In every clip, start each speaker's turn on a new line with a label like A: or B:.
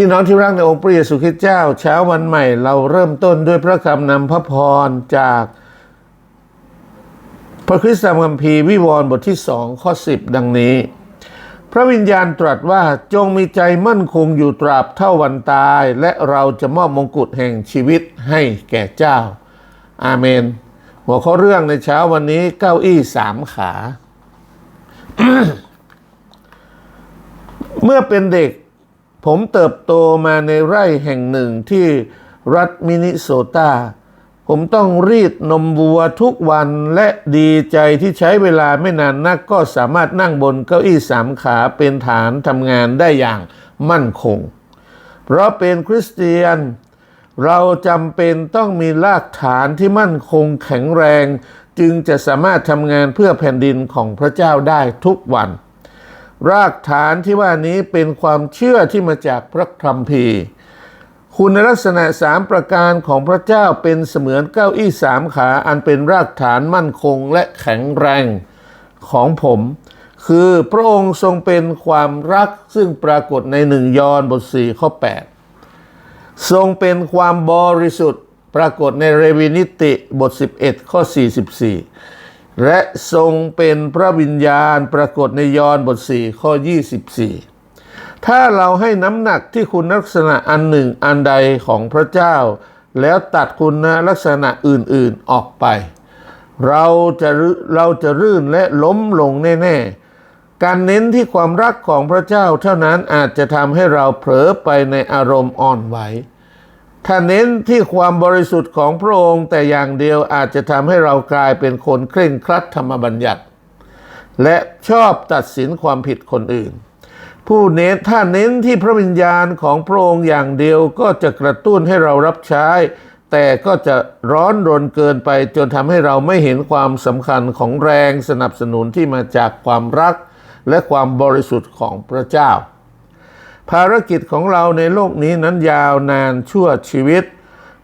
A: พี่น้องที่รักในองค์พระเยซูคริสต์เจ้า เช้าวันใหม่เราเริ่มต้นด้วยพระคำนำพระพรจาก พระคริสตธรรมคัมภีร์วิวรณ์บทที่สองข้อสิบดังนี้ พระวิญญาณตรัสว่าจงมีใจมั่นคงอยู่ตราบเท่าวันตาย และเราจะมอบมงกุฎแห่งชีวิตให้แก่เจ้า อาเมน หัวข้อเรื่องในเช้าวันนี้เก้าอี้สามขา เมื่อเป็นเด็ก ผมเติบโตมาในไร่แห่งหนึ่งที่รัฐมินนิโซตา ผมต้องรีดนมวัวทุกวันและดีใจที่ใช้เวลาไม่นานนักก็สามารถนั่งบนเก้าอี้สามขาเป็นฐานทำงานได้อย่างมั่นคง เพราะเป็นคริสเตียน เราจำเป็นต้องมีรากฐานที่มั่นคงแข็งแรง จึงจะสามารถทำงานเพื่อแผ่นดินของพระเจ้าได้ทุกวัน รากฐานที่ว่านี้เป็นความเชื่อที่มาจากพระคัมภีร์คุณลักษณะสามประการของพระเจ้าเป็นเสมือนเก้าอี้สามขาอันเป็นรากฐานมั่นคงและแข็งแรงของผม คือพระองค์ทรงเป็นความรักซึ่งปรากฏในหนึ่งยอห์นบทสี่ข้อ 8 ทรงเป็นความบริสุทธิ์ปรากฏในเรวินิติบท 11 ข้อ 44 และทรงเป็นพระวิญญาณปรากฏในยอห์นบท 4 ข้อ 24 ถ้าเราให้น้ำหนักที่คุณลักษณะอันหนึ่งอันใดของพระเจ้า แล้วตัดคุณลักษณะอื่นๆออกไป เราจะเราจะรื่นและล้มลงแน่ ๆ การเน้นที่ความรักของพระเจ้าเท่านั้นอาจจะทำให้เราเผลอไปในอารมณ์อ่อนไหว ถ้าเน้นที่ความบริสุทธิ์ของพระองค์ แต่อย่างเดียวอาจจะทำให้เรากลายเป็นคนเคร่งครัดธรรมบัญญัติ และชอบตัดสินความผิดคนอื่น ผู้เน้นถ้าเน้นที่พระวิญญาณของพระองค์อย่างเดียวก็จะกระตุ้นให้เรารับใช้ แต่ก็จะร้อนรนเกินไปจนทำให้เราไม่เห็นความสำคัญของแรงสนับสนุนที่มาจากความรัก และความบริสุทธิ์ของพระเจ้า ภารกิจของเราในโลกนี้นั้นยาวนานชั่วชีวิต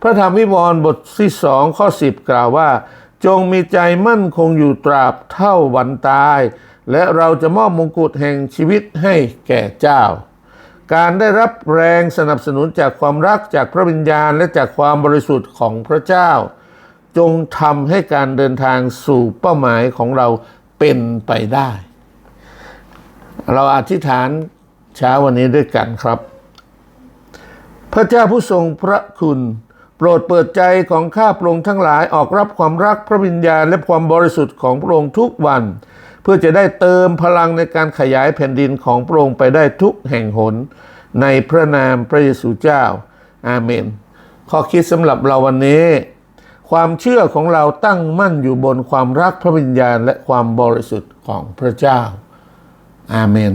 A: พระธรรมวิวรณ์บทที่สองข้อสิบกล่าวว่า จงมีใจมั่นคงอยู่ตราบเท่าวันตาย และเราจะมอบมงกุฎแห่งชีวิตให้แก่เจ้า การได้รับแรงสนับสนุนจากความรักจากพระวิญญาณและจากความบริสุทธิ์ของพระเจ้า จงทำให้การเดินทางสู่เป้าหมายของเราเป็นไปได้ เราอธิษฐาน เช้าวันนี้ด้วยกันครับ พระเจ้าผู้ทรงพระคุณ โปรดเปิดใจของข้าพระองค์ทั้งหลายออกรับความรักพระวิญญาณและความบริสุทธิ์ของพระองค์ทุกวัน เพื่อจะได้เติมพลังในการขยายแผ่นดินของพระองค์ไปได้ทุกแห่งหน ในพระนามพระเยซูเจ้า อาเมน ข้อคิดสำหรับเราวันนี้ความเชื่อของเราตั้งมั่นอยู่บนความรักพระวิญญาณและความบริสุทธิ์ของพระเจ้า อาเมน